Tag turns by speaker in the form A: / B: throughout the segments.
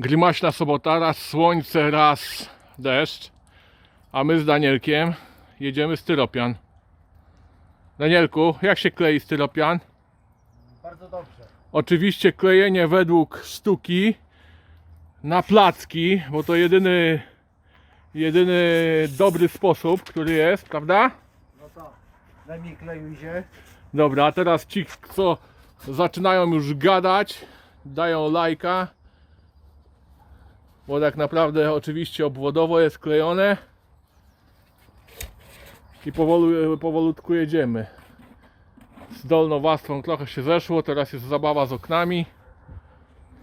A: Grymaśna sobota, raz słońce, raz deszcz. A my z Danielkiem jedziemy styropian. Danielku, jak się klei styropian?
B: Bardzo dobrze.
A: Oczywiście klejenie według sztuki na placki, bo to jedyny, jedyny dobry sposób, który jest, prawda?
B: No to najmniej kleju idzie.
A: Dobra, a teraz ci, co zaczynają już gadać, dają lajka. Bo tak naprawdę oczywiście obwodowo jest klejone. I powolu, powolutku jedziemy. Z dolną warstwą trochę się zeszło, teraz jest zabawa z oknami.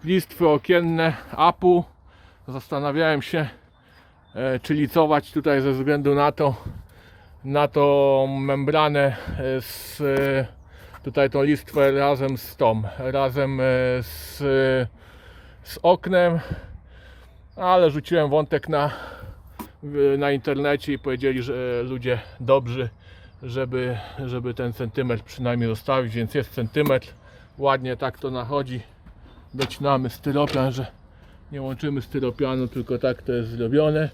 A: Listwy okienne, apu. Zastanawiałem się, e, czy licować tutaj ze względu na to, na tą membranę e, z e, tutaj tą listwę razem z tą, razem z, z oknem, ale rzuciłem wątek na, na internecie i powiedzieli, że ludzie dobrzy, żeby, żeby ten centymetr przynajmniej zostawić, więc jest centymetr, ładnie tak to nachodzi, docinamy styropian, że nie łączymy styropianu, tylko tak to jest zrobione.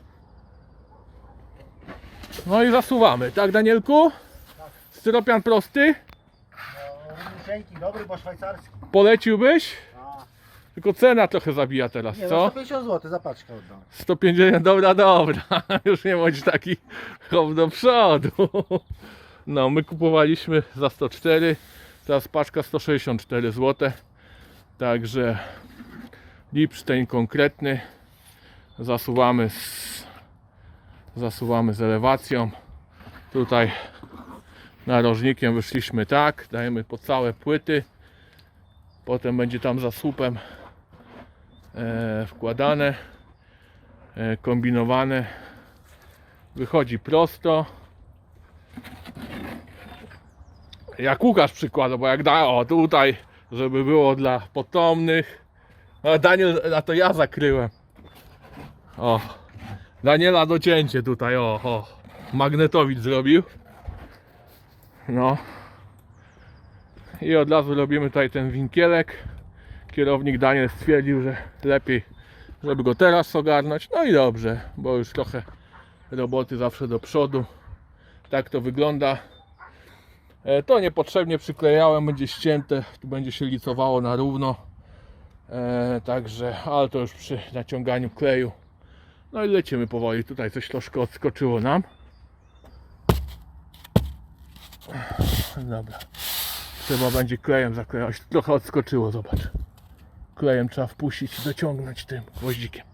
A: No i zasuwamy, tak Danielku? Styropian prosty?
B: No, dobry, bo szwajcarski.
A: Poleciłbyś? Tylko cena trochę zabija teraz,
B: nie, no
A: co?
B: 150 zł za paczkę oddam.
A: 150, dobra, dobra. Już nie bądź taki chop do przodu. No, my kupowaliśmy za 104, teraz paczka 164 zł. Także Lipsztejn konkretny. Zasuwamy z, zasuwamy z elewacją. Tutaj narożnikiem wyszliśmy tak, dajemy po całe płyty. Potem będzie tam za słupem wkładane e, kombinowane. Wychodzi prosto. Jak Łukasz przykłada, bo jak da, o tutaj żeby było dla potomnych. A Daniel, a to ja zakryłem. O Daniela docięcie tutaj, o, o magnetowicz zrobił. No. I od razu robimy tutaj ten winkielek kierownik Daniel stwierdził, że lepiej żeby go teraz ogarnąć. No i dobrze, bo już trochę roboty zawsze do przodu. Tak to wygląda. E, To niepotrzebnie przyklejałem, będzie ścięte, tu będzie się licowało na równo. E, Także, ale to już przy naciąganiu kleju. No i lecimy powoli. Tutaj coś troszkę odskoczyło nam. Dobra. Trzeba będzie klejem zaklejać. Trochę odskoczyło, zobacz klejem trzeba wpuścić i dociągnąć tym gwoździkiem.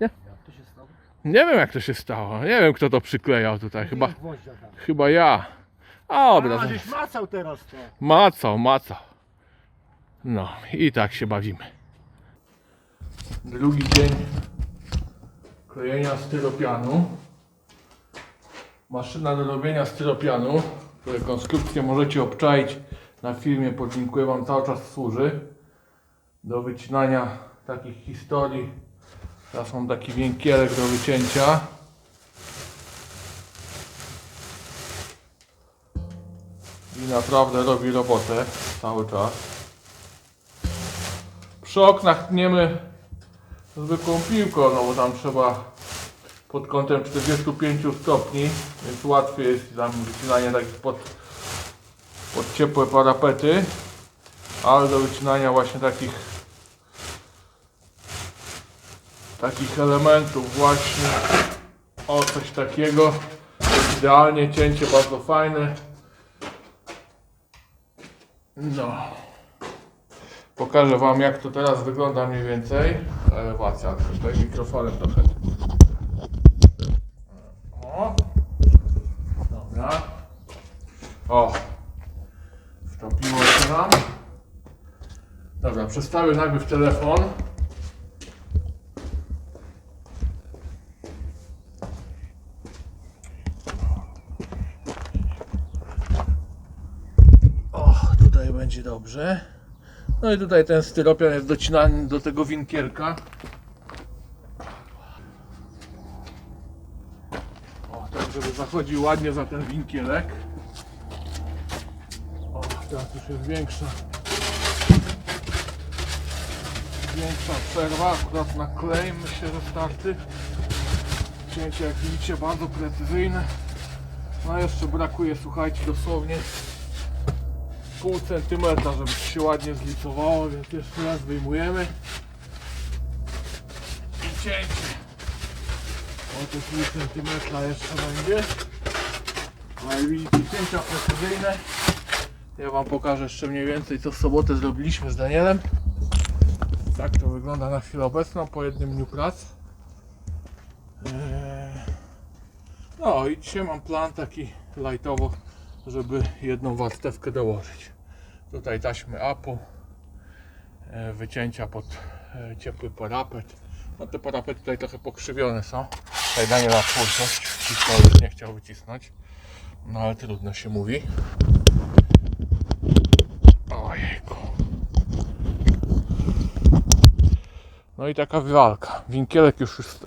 B: Jak to się stało?
A: Nie wiem jak to się stało. Nie wiem kto to przyklejał tutaj. Chyba, chyba ja. A dobra,
B: A, żeś macał teraz to.
A: macał, macał. No i tak się bawimy. Drugi dzień klejenia styropianu. Maszyna do robienia styropianu, której konstrukcję możecie obczaić na filmie, podlinkuję Wam, cały czas służy do wycinania takich historii. Teraz mam taki więkielek do wycięcia. I naprawdę robi robotę cały czas. Przy oknach tniemy zwykłą piłką, no bo tam trzeba pod kątem 45 stopni, więc łatwiej jest tam wycinanie takich pod, pod ciepłe parapety, ale do wycinania właśnie takich takich elementów właśnie. O coś takiego. Idealnie cięcie bardzo fajne. No. Pokażę wam jak to teraz wygląda mniej więcej. Elewacja tutaj mikrofonem trochę. O. Dobra. O. Wtopiło się nam. Dobra przestawię najpierw telefon O, tutaj będzie dobrze. No i tutaj ten styropian jest docinany do tego winkielka. O, tak żeby zachodził ładnie za ten winkielek. O, teraz już jest większa. Większa przerwa, akurat na klej myślę, że starty. Cięcie jak widzicie bardzo precyzyjne. No jeszcze brakuje, słuchajcie, dosłownie pół centymetra, żeby się ładnie zlicowało, więc jeszcze raz wyjmujemy. I cięcie. O te pół centymetra jeszcze będzie. Ale widzicie, cięcia precyzyjne. Ja Wam pokażę jeszcze mniej więcej co w sobotę zrobiliśmy z Danielem. Tak to wygląda na chwilę obecną po jednym dniu prac. Eee, No i dzisiaj mam plan taki lightowo, żeby jedną warstewkę dołożyć. Tutaj taśmy apu, e, wycięcia pod e, ciepły parapet. No te parapety tutaj trochę pokrzywione są. Tutaj Daniela twórczość, wcisnął już nie chciał wycisnąć. No ale trudno się mówi. Ojejku. No i taka walka. Winkielek już jest,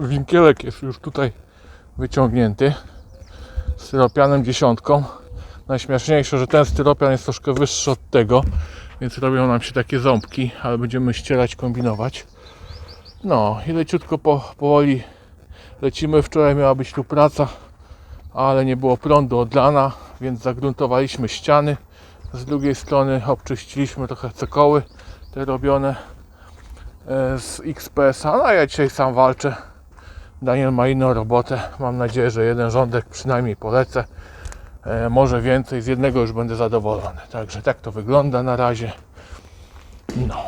A: winkielek jest już tutaj wyciągnięty. Styropianem dziesiątką najśmieszniejsze, że ten styropian jest troszkę wyższy od tego, więc robią nam się takie ząbki, ale będziemy ścierać, kombinować. No i leciutko po, powoli lecimy. Wczoraj miała być tu praca, ale nie było prądu od rana, więc zagruntowaliśmy ściany. Z drugiej strony obczyściliśmy trochę cokoły, te robione e, z XPS-a. No ja dzisiaj sam walczę. Daniel ma inną robotę. Mam nadzieję, że jeden rządek przynajmniej polecę. E, może więcej, z jednego już będę zadowolony. Także tak to wygląda na razie. No.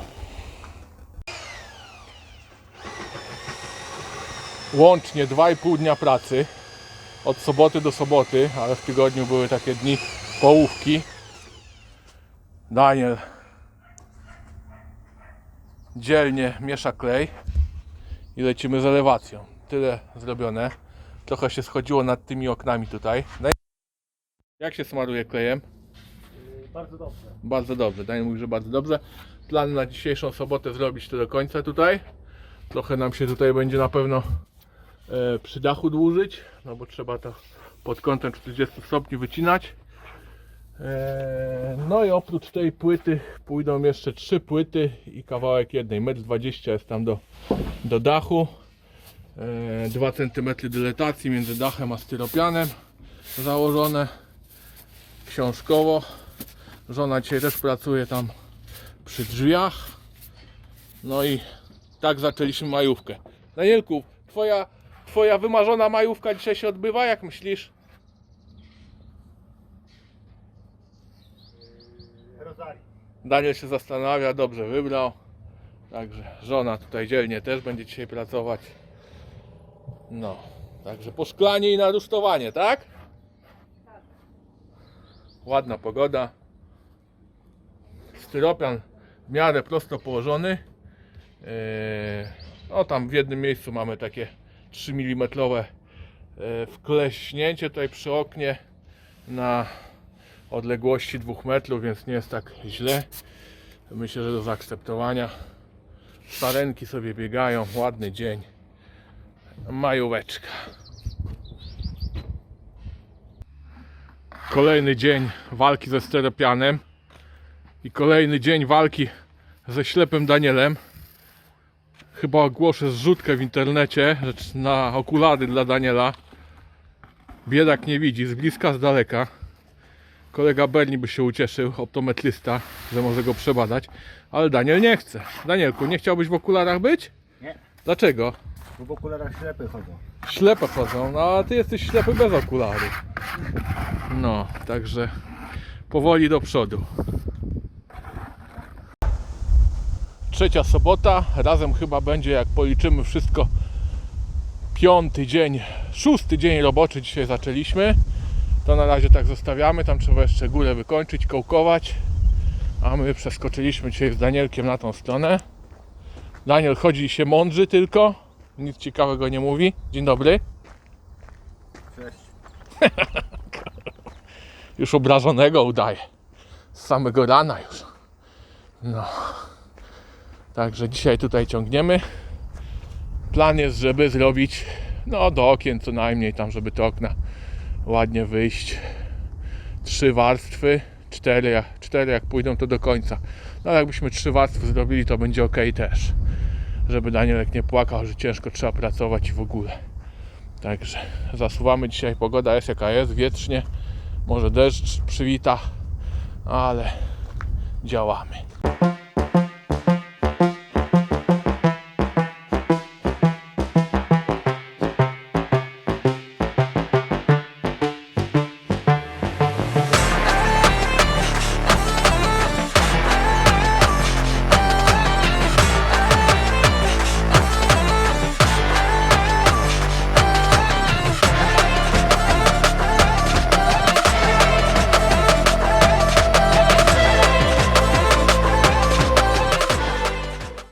A: Łącznie 2,5 dnia pracy. Od soboty do soboty, ale w tygodniu były takie dni połówki. Daniel dzielnie miesza klej i lecimy z elewacją. Tyle zrobione. Trochę się schodziło nad tymi oknami tutaj. Jak się smaruje klejem?
B: Yy, Bardzo dobrze.
A: Bardzo dobrze. Daniel mówi, że bardzo dobrze. Plan na dzisiejszą sobotę zrobić to do końca tutaj. Trochę nam się tutaj będzie na pewno e, przy dachu dłużyć, no bo trzeba to pod kątem 40 stopni wycinać. E, no i oprócz tej płyty pójdą jeszcze trzy płyty i kawałek jednej. 1,20 m jest tam do, do dachu. E, 2 cm dyletacji między dachem a styropianem założone książkowo. Żona dzisiaj też pracuje tam przy drzwiach. No i tak zaczęliśmy majówkę. Danielku, twoja, twoja wymarzona majówka dzisiaj się odbywa, jak myślisz?
B: Rosarii.
A: Daniel się zastanawia, dobrze wybrał. Także żona tutaj dzielnie też będzie dzisiaj pracować. No, także poszklanie i narusztowanie, tak? Ładna pogoda. Styropian w miarę prosto położony. No tam w jednym miejscu mamy takie 3 mm e, wkleśnięcie tutaj przy oknie na odległości 2 metrów, więc nie jest tak źle. Myślę, że do zaakceptowania. Starenki sobie biegają, ładny dzień. Majóweczka. Kolejny dzień walki ze steropianem i kolejny dzień walki ze ślepym Danielem. Chyba ogłoszę zrzutkę w internecie na okulary dla Daniela. Biedak nie widzi, z bliska, z daleka. Kolega Berni by się ucieszył, optometrysta, że może go przebadać, ale Daniel nie chce. Danielku, nie chciałbyś w okularach być?
B: Nie.
A: Dlaczego?
B: Bo w okularach ślepy chodzą.
A: Ślepe chodzą, no a ty jesteś ślepy bez okularów. No, także powoli do przodu. Trzecia sobota, razem chyba będzie, jak policzymy wszystko, piąty dzień, szósty dzień roboczy dzisiaj zaczęliśmy. To na razie tak zostawiamy, tam trzeba jeszcze górę wykończyć, kołkować. A my przeskoczyliśmy dzisiaj z Danielkiem na tą stronę. Daniel chodzi i się mądrzy tylko, nic ciekawego nie mówi. Dzień dobry.
B: Cześć.
A: Już obrażonego udaje. Z samego rana już. No. Także dzisiaj tutaj ciągniemy. Plan jest, żeby zrobić no do okien co najmniej tam, żeby te okna ładnie wyjść. Trzy warstwy, cztery, cztery jak pójdą to do końca. No jakbyśmy trzy warstwy zrobili, to będzie ok też. Żeby Danielek nie płakał, że ciężko trzeba pracować i w ogóle. Także zasuwamy dzisiaj, pogoda jest jaka jest, wietrznie, może deszcz przywita, ale działamy.